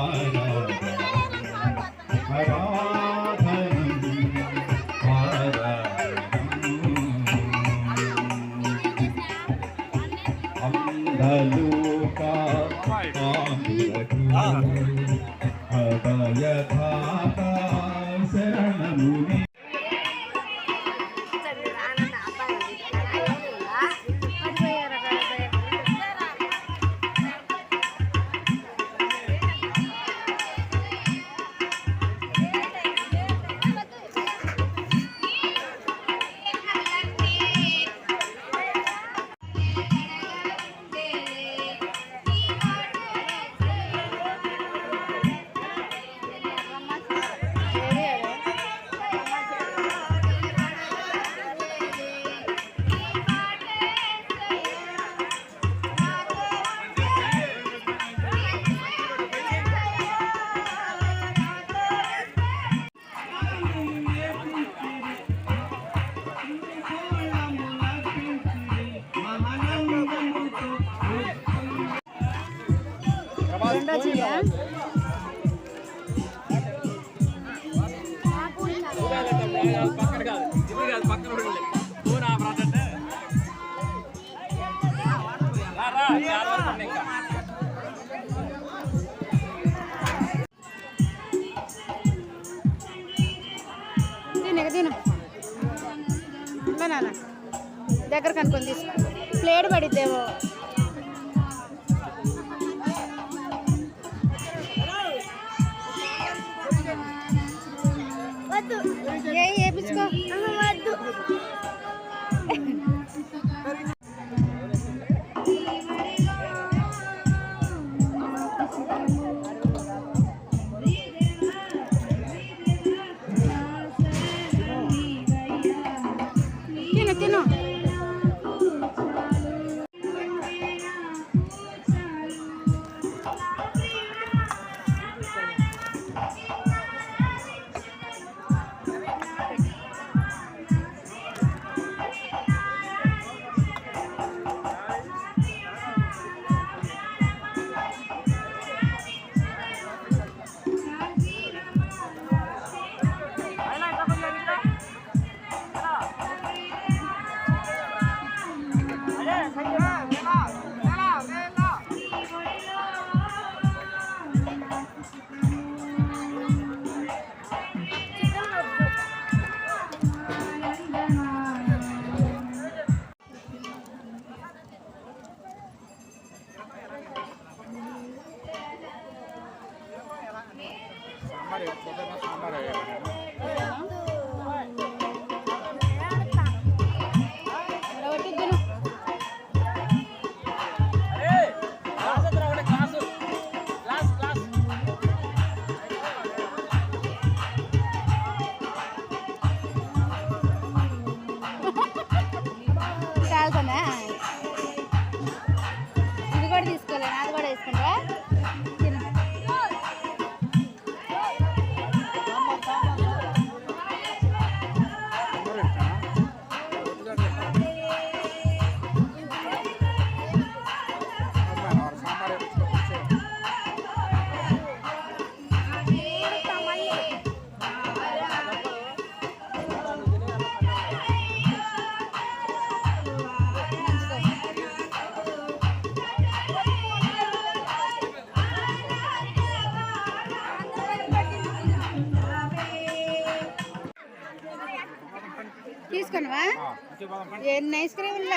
பாட నాన్న దగ్గర కనుక్కొని తీసుకో ప్లేట్ పడిద్దేమో ఏ వేపించుకో వద్దు.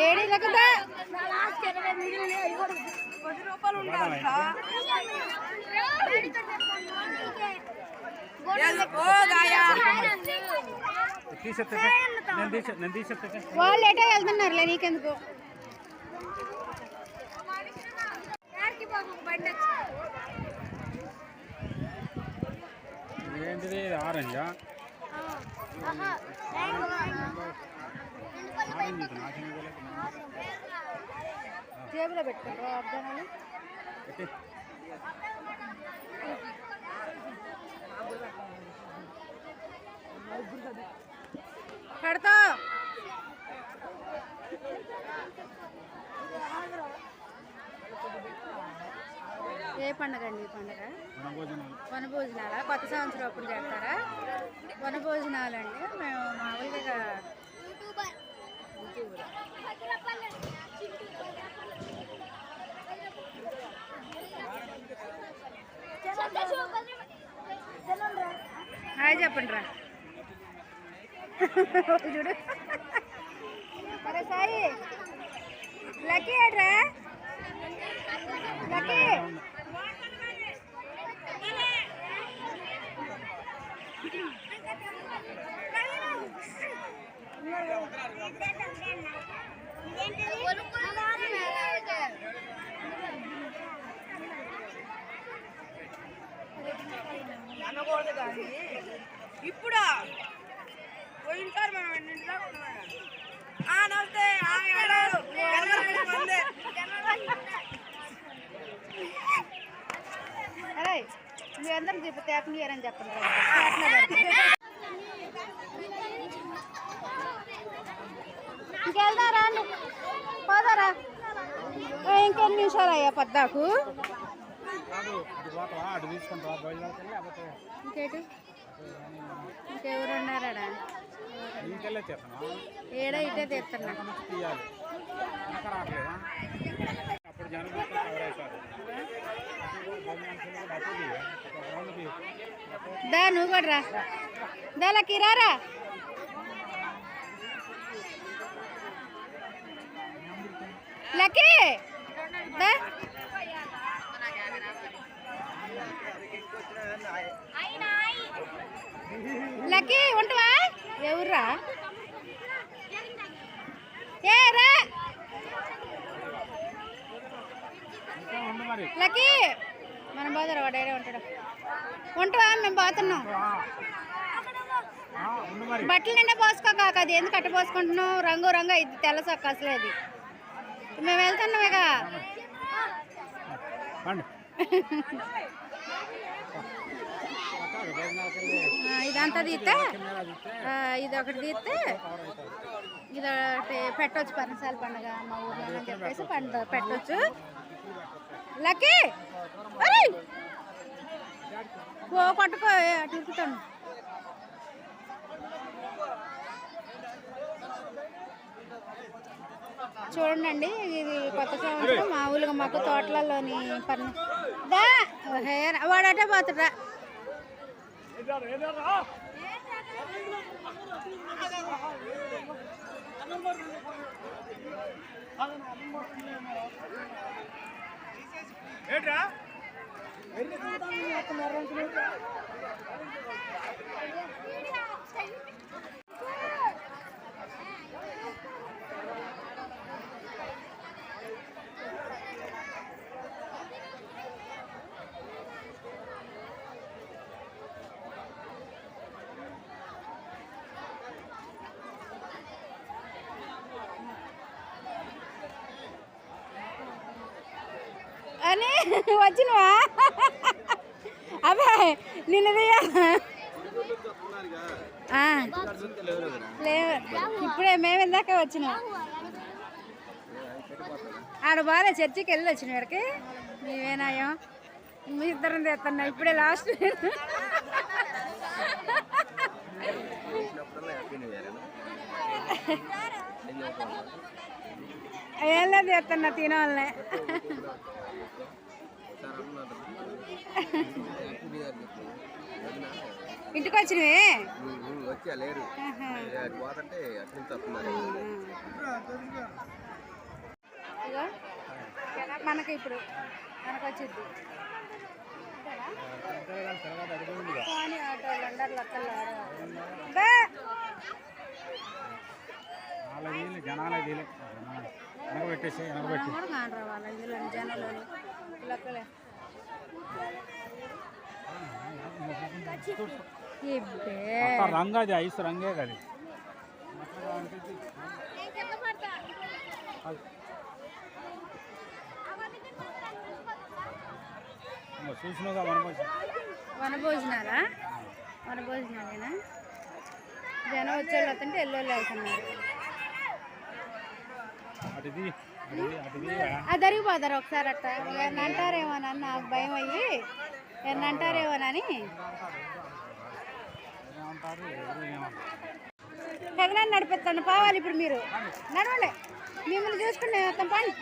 క్రీములు లకి ఏడి లెక్కదా వాళ్ళు ఎటో వెళ్తున్నారులే నీకెందుకు? ఏంటిది? ఆరెంజా ఆహా. ఆరెంజ్ నాశనం జేబులో పెట్టుకుంటారా పెట్టి. పెడతా. ఏ పండగ అండి ఈ పండగ? వనభోజనాలా. కొత్త సంవత్సరం అప్పుడు చేస్తారా? వనభోజనాలు అండి మేము మామూలుగా హాయ్ చెప్పండి రా చూడు అరే సాయి లక్కీ ఏడ్రా లక్కీ అనకూడదు కానీ ఇప్పుడా? పోయినసారి మనం ఎన్నింటిలో నమస్తే. మీ అందరికి చెప్పి హ్యాపీ న్యూ ఇయర్ అని చెప్పండి. అండి పోదారా. ఇంకెన్ని నిమిషాలు అయ్యా పద్దాకు? ఇంకేటి? ఇంకెవరు ఏడో ఇటే తీస్తున్నా దా నువ్వు కూడా రా. దా లక్కీ రారా లక్కీ! దా. లక్కీ ఉంటావా? ఎవర్రా? ఏ రా. లక్కీ! మనం పోతారా వాడు ఏడే ఉంటాడు. ఉంటావా? మేము పోతున్నాం. బట్టలు నిండా పోసుకోక అది ఎందుకు అట్ట పోసుకుంటున్నావు? రంగు రంగు ఇది తెల్ల సొక్క అసలు అది. మేము వెళ్తున్నాం ఇక. రండి పక్కాగా భోజనాలకి వెళ్ళి ఆ, ఇదంతా తీస్తే ఇది ఒకటి తీస్తే ఇది ఒకటి పెట్టొచ్చు పర్ణశాల పండుగ మా ఊర్లో అని చెప్పేసి పండు పెట్టొచ్చు. లక్కీ! ఓ పట్టుకో అటు ఉరుకుతాను చూడండి ఇది కొత్త సంవత్సరం మామూలుగా మాకు తోటలలోని పన్ను దా హెయిర్ వాడటే పోతుడా అని వచ్చినవా? అదే నిన్నది లేవు. ఇప్పుడే మేము ఇందాక వచ్చినాం. ఆడ బాగా చర్చికి వెళ్ళి వచ్చిన వరకు మేమేనాయం మీ ఇద్దరం తెస్తున్నా. ఇప్పుడే లాస్ట్ ఏం లేదు తెస్తున్నా తినవాళ్ళనే ఇంటికి వచ్చినవే? వచ్చా లేరు పోతుంటే అటు నుంచి వస్తున్నారు ఇగో మనకి ఇప్పుడు మనకు వచ్చింది పోనీ ఆటోలు అందరు లెక్కలు నాలుగు వీళ్ళు జనాలే వీలే. వెనక పెట్టేసి వెనక పెట్టి ఎవరు కానరా వాళ్ళ ఇందులో జనాలు లెక్కలే ఇబ్బే అంతా రంగు అది ఐస్ రంగే కదా చూసినాగా వనభోజనాలా? వనభోజనాలేనా? జనం వచ్చేవాళ్ళు వస్తుంటే ఎల్లోళ్ళు వెళ్తున్నారు. అటుది అటుది అటుది అది జరిగిపోతారు ఒకసారి అట్ట. ఎవరిని అంటారేమోనని నాకు భయం అయ్యి ఎవరిని అంటారేమోనని కథనాన్ని నడిపిస్తాను పోవాలి ఇప్పుడు మీరు. నడవండి. మిమ్మల్ని చూసుకుని మొత్తం పని.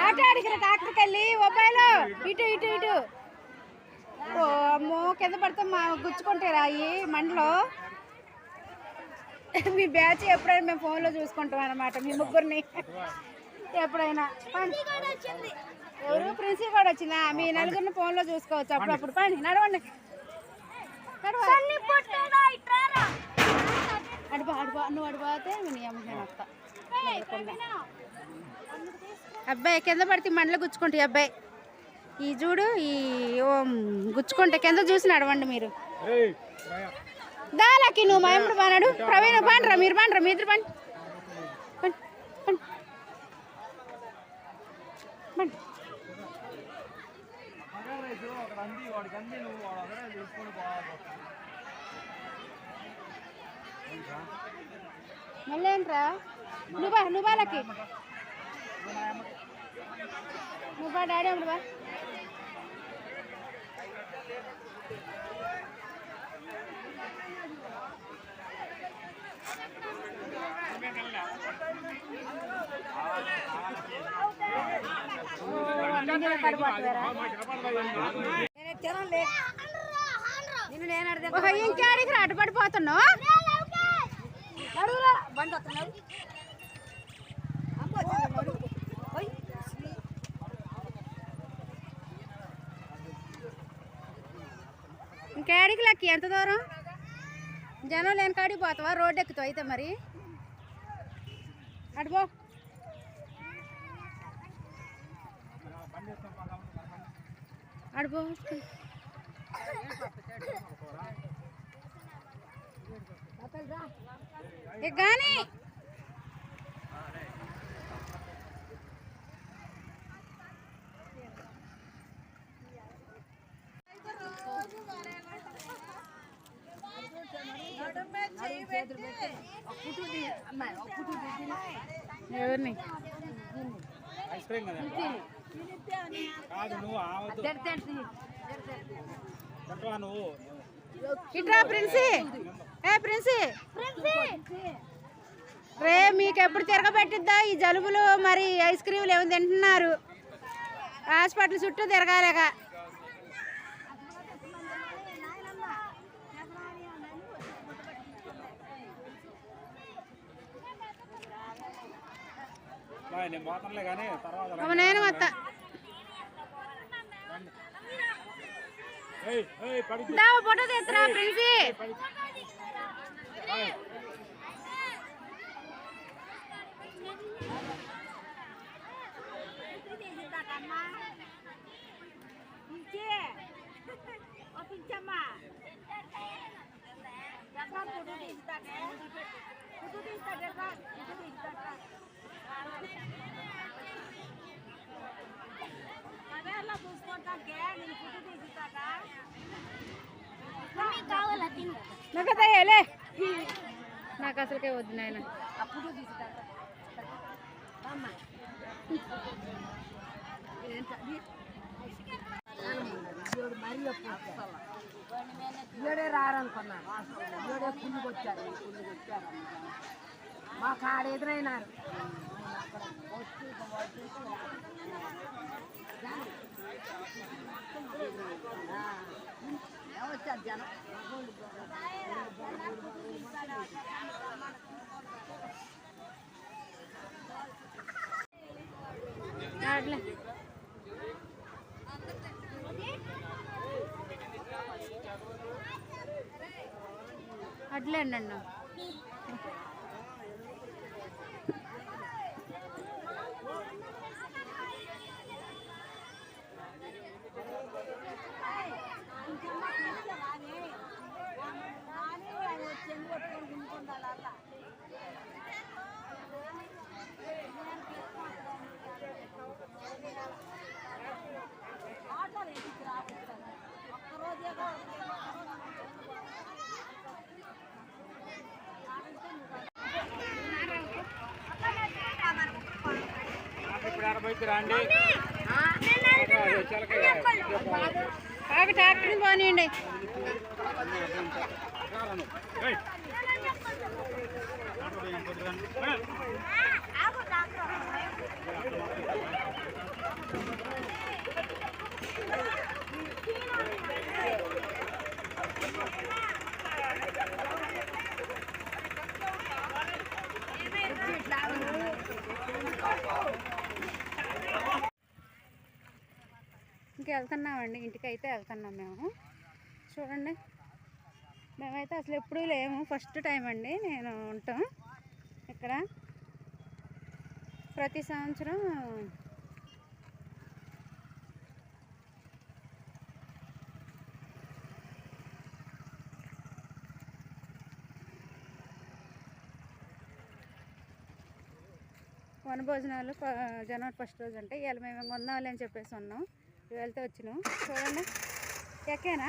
ఆట ఆడికిన ట్రాక్టర్కి వెళ్ళి మొబైల్ ఇటు ఇటు ఇటు. అమ్మో కింద పడితే మా గుచ్చుకుంటే రాయి మండలో మీ బ్యాచ్ ఎప్పుడైనా మేము ఫోన్లో చూసుకుంటాం అన్నమాట మీ ముగ్గురిని. ఎప్పుడైనా. పండి. ఎవరు? ప్రిన్సి కూడా వచ్చిందా? మీ నలుగురిని ఫోన్లో చూసుకోవచ్చు అప్పుడప్పుడు. పండి నడవండి. నువ్వు అడిపోతే మీ అమ్మ వస్తా. అబ్బాయి కింద పడితే మండలు గుచ్చుకుంటాయి అబ్బాయి. ఈ చూడు ఈ ఓం గుచ్చుకుంటే కింద చూసి నడవండి మీరు. దాలకి నువ్వు మా ఎప్పుడు బానాడు ప్రవీణ పండ్రా మీరు పండ్రా మీ ఇద్దరు పండి మళ్ళేంట్రా? నువ్వా నువ్వాలకి నువ్వా బా డాడీ అప్పుడు బా. ఓహో, ఇంకేడికి రా, అటు పడిపోతున్నావు ఇంకేడికి లెక్క? ఎంత దూరం? జనం లేని కాడికి పోతావా? రోడ్డు ఎక్కుతావు అయితే మరి? అటుపో అడుపో కానీ ఎవరిని ఐస్ ఇట్రా ప్రిన్సి. ఏ ప్రిన్సి. రే మీకు ఎప్పుడు తిరగబెట్టిద్దా? ఈ జలుబులు మరి ఐస్ క్రీములు ఏమి తింటున్నారు? హాస్పిటల్ చుట్టూ తిరగాలేక బాయ్, నేను పోతానులే కానీ తర్వాత రా. అమ్మ నేను మొత్త ఏయ్ నాకు నాకు అసలుకే వద్దు నాయన. ఏడే రారనుకున్నాను. ఏడే పుల్లుకి వచ్చారు వచ్చారు మా కాడ ఎదురైనారు. జనం అట్లే అట్లే బాగా ట్రాక్టర్ని పోనీయండి ఇంటికి వెళ్తున్నామండి. ఇంటికి అయితే వెళ్తున్నాం మేము. చూడండి. మేమైతే అసలు ఎప్పుడూ లేము. ఫస్ట్ టైం అండి నేను ఉంటాం ఇక్కడ ప్రతి సంవత్సరం వనభోజనాలు జనవరి ఫస్ట్ రోజు అంటే ఇవాళ మేము కొందామని అని చెప్పేసి ఉన్నాం. వెళ్తూ వచ్చినాం. చూడండి. ఎక్కేనా?